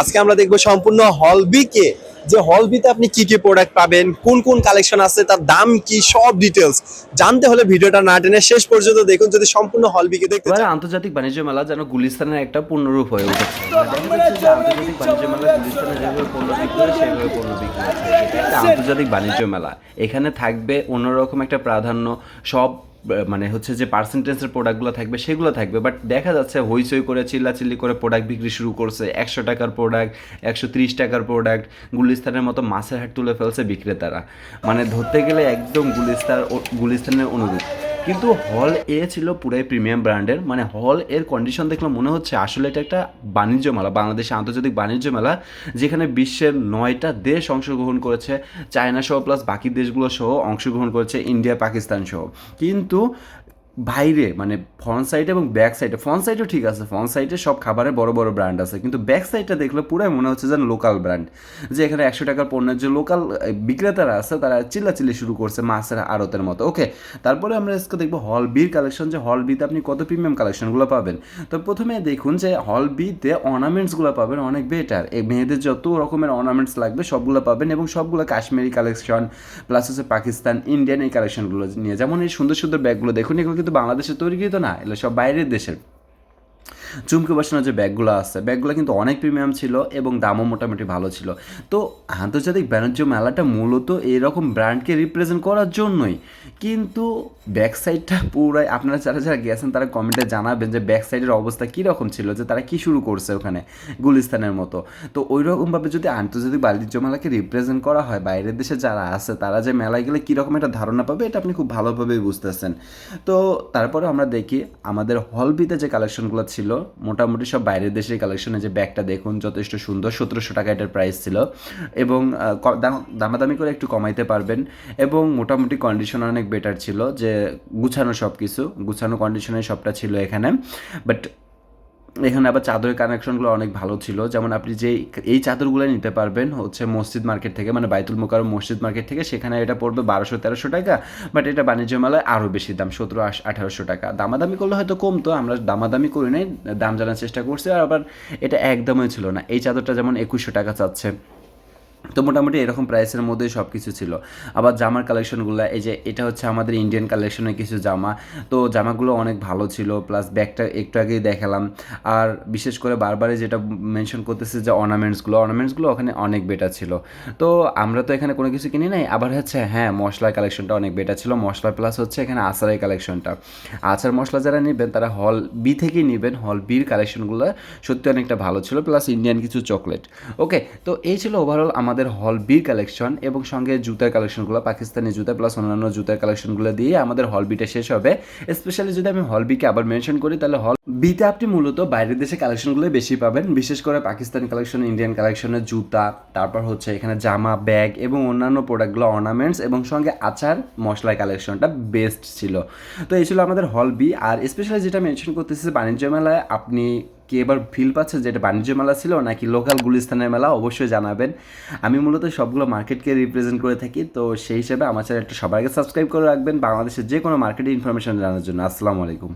আজকে আমরা দেখব সম্পূর্ণ হল বি কে। যে হল বিতে আপনি কি কি প্রোডাক্ট পাবেন কোন কোন কালেকশন আছে তার দাম কি সব ডিটেলস জানতে হলে ভিডিওটা না টেনে শেষ পর্যন্ত দেখুন যদি সম্পূর্ণ হল বি কে দেখতে চান। আন্তর্জাতিক বাণিজ্য মেলা যেন গুলিস্তানের একটা পূর্ণরূপ হয়ে উঠেছে যে আন্তর্জাতিক বাণিজ্য মেলা গুলিস্তানে যেভাবে পণ্য বিক্রি হয় সেভাবে পণ্য বিক্রি একটা আন্তর্জাতিক বাণিজ্য মেলা। এখানে থাকবে অন্যরকম একটা প্রাধান্য সব মানে হচ্ছে যে পার্সেন্টেজের প্রোডাক্টগুলো থাকবে, সেগুলো থাকবে। বাট দেখা যাচ্ছে হইচই করে, চিল্লাচিল্লি করে প্রোডাক্ট বিক্রি শুরু করছে। একশো টাকার প্রোডাক্ট একশো ত্রিশ টাকার প্রোডাক্ট গুলিস্তানের মতো মাছের হাট তুলে ফেলছে বিক্রেতারা। মানে ধরতে গেলে একদম গুলিস্তান গুলিস্তানের অনুরূপ। কিন্তু হল এ ছিল পুরাই প্রিমিয়াম ব্র্যান্ডের মানে হল এর কন্ডিশন দেখলে মনে হচ্ছে আসলে এটা একটা বাণিজ্য মেলা বাংলাদেশে আন্তর্জাতিক বাণিজ্য মেলা যেখানে বিশ্বের নয়টা দেশ অংশগ্রহণ করেছে, চায়না সহ প্লাস বাকি দেশগুলো সহ অংশগ্রহণ করেছে ইন্ডিয়া পাকিস্তান সহ। কিন্তু বাইরে মানে ফ্রন্ট সাইড এবং ব্যাক সাইডে ফ্রন্ট সাইডও ঠিক আছে ফ্রন্ট সাইডে সব খাবারের বড় বড় ব্র্যান্ড আছে, কিন্তু ব্যাক সাইডটা দেখলে পুরাই মনে হচ্ছে যেন লোকাল ব্র্যান্ড যে এখানে একশো টাকার পণ্যের যে লোকাল বিক্রেতারা আছে, তারা চিল্লাচিল্লি শুরু করছে মাছের আড়তের মতো। ওকে তারপরে আমরা আজকে দেখব হল বির কালেকশন যে হল বিতে আপনি কত প্রিমিয়াম কালেকশনগুলো পাবেন। তো প্রথমে দেখুন যে হল বিতে অর্নামেন্টসগুলো পাবেন অনেক বেটার এই মেয়েদের যত রকমের অর্নামেন্টস লাগবে, সবগুলো পাবেন এবং সবগুলো কাশ্মীরি কালেকশন প্লাস হচ্ছে পাকিস্তান ইন্ডিয়ান এই কালেকশনগুলো নিয়ে। যেমন এই সুন্দর সুন্দর ব্যাগগুলো দেখুন এগুলো কিন্তু বাংলাদেশে কিন্তু না এগুলো সব বাইরের দেশের। চুমকি বসানোর যে ব্যাগগুলো আছে, ব্যাগগুলো কিন্তু অনেক প্রিমিয়াম ছিল এবং দামও মোটামুটি ভালো ছিল। তো আন্তর্জাতিক বাণিজ্য মেলাটা মূলত এরকম ব্র্যান্ডকে রিপ্রেজেন্ট করার জন্যই। কিন্তু ব্যাক সাইডটা পুরাই, আপনারা যারা যারা গেছেন, তারা কমেন্টে জানাবেন যে ব্যাক সাইডের অবস্থা কীরকম ছিল, যে তারা কী শুরু করছে ওখানে, গুলিস্তানের মতো। তো ওই রকমভাবে যদি আন্তর্জাতিক বাণিজ্য মেলাকে রিপ্রেজেন্ট করা হয়, বাইরের দেশে যারা আছে, তারা যে মেলায় গেলে কীরকম একটা ধারণা পাবে, এটা আপনি খুব ভালোভাবেই বুঝতেছেন। তো তারপরে আমরা দেখি, আমাদের হলবিতে যে কালেকশনগুলো ছিল মোটামুটি সব বাইরের দেশের কালেকশনে যে ব্যাগটা দেখুন, যথেষ্ট সুন্দর। সতেরোশো টাকা এটার প্রাইস ছিল। এবং দামাদামি করে একটু কমাইতে পারবেন। এবং মোটামুটি কন্ডিশন অনেক বেটার ছিল যে গুছানো সব কিছু গুছানো কন্ডিশনে সবটা ছিল এখানে। বাট এখানে আবার চাদরের কানেকশনগুলো অনেক ভালো ছিল। যেমন আপনি যে এই চাদরগুলো নিতে পারবেন হচ্ছে মসজিদ মার্কেট থেকে মানে বাইতুল মোকার মসজিদ মার্কেট থেকে। সেখানে এটা পড়বে বারোশো তেরোশো টাকা বাট এটা বাণিজ্য মেলায় আরও বেশি দাম, সতেরো আঠারোশো টাকা। দামাদামি করলে হয়তো কমতো, আমরা দামাদামি করি নাই, দাম জানার চেষ্টা করছি, আর আবার এটা একদমই ছিল না। এই চাদরটা যেমন একুশশো টাকা চাচ্ছে। তো মোটামুটি এরকম প্রাইসের মধ্যেই সব কিছু ছিল। আবার জামার কালেকশনগুলো এই যে এটা হচ্ছে আমাদের ইন্ডিয়ান কালেকশনের কিছু জামা। তো জামাগুলো অনেক ভালো ছিল প্লাস ব্যাগটা একটু আগেই দেখালাম। আর বিশেষ করে বারবারই যেটা মেনশন করতেছে যে অর্নামেন্টসগুলো অর্নামেন্টসগুলো ওখানে অনেক বেটার ছিল। তো আমরা তো এখানে কোনো কিছু কিনি নাই, আবার হচ্ছে হ্যাঁ মশলার কালেকশনটা অনেক বেটার ছিল। মশলা প্লাস হচ্ছে এখানে আচারের কালেকশনটা আচার মশলা যারা নেবেন, তারা হল বি থেকেই নেবেন। হল বির কালেকশনগুলো সত্যি অনেকটা ভালো ছিল প্লাস ইন্ডিয়ান কিছু চকলেট ওকে তো এই ছিল ওভারঅল আমাদের হল বির কালেকশন এবং সঙ্গে জুতার কালেকশনগুলো, পাকিস্তানি জুতা প্লাস অন্যান্য জুতার কালেকশনগুলো দিয়ে আমাদের হল বিটা শেষ হবে। স্পেশালি যদি আমি হল বিকে আবার মেনশন করি, তাহলে হল বিতে আপনি মূলত বাইরের দেশে কালেকশনগুলো বেশি পাবেন। বিশেষ করে পাকিস্তানি কালেকশন ইন্ডিয়ান কালেকশনের জুতা, তারপর হচ্ছে এখানে জামা, ব্যাগ এবং অন্যান্য প্রোডাক্টগুলো অর্নামেন্টস এবং সঙ্গে আচার, মশলার কালেকশনটা বেস্ট ছিল। তো এই ছিল আমাদের হল বি। আর স্পেশালি যেটা মেনশন করতেছি, বাণিজ্য মেলায় আপনি কি এবার ফিল পাচ্ছেন যে এটা বাণিজ্য মেলা ছিল নাকি লোকাল গুলিস্তানের মেলা, অবশ্যই জানাবেন। আমি মূলত সবগুলো মার্কেটকে রিপ্রেজেন্ট করে থাকি, তো সেই হিসেবে আমার চ্যানেলটা সবার আগে সাবস্ক্রাইব করে রাখবেন। বাংলাদেশের যে কোনো মার্কেটের ইনফরমেশন জানার জন্য। আসসালামু আলাইকুম।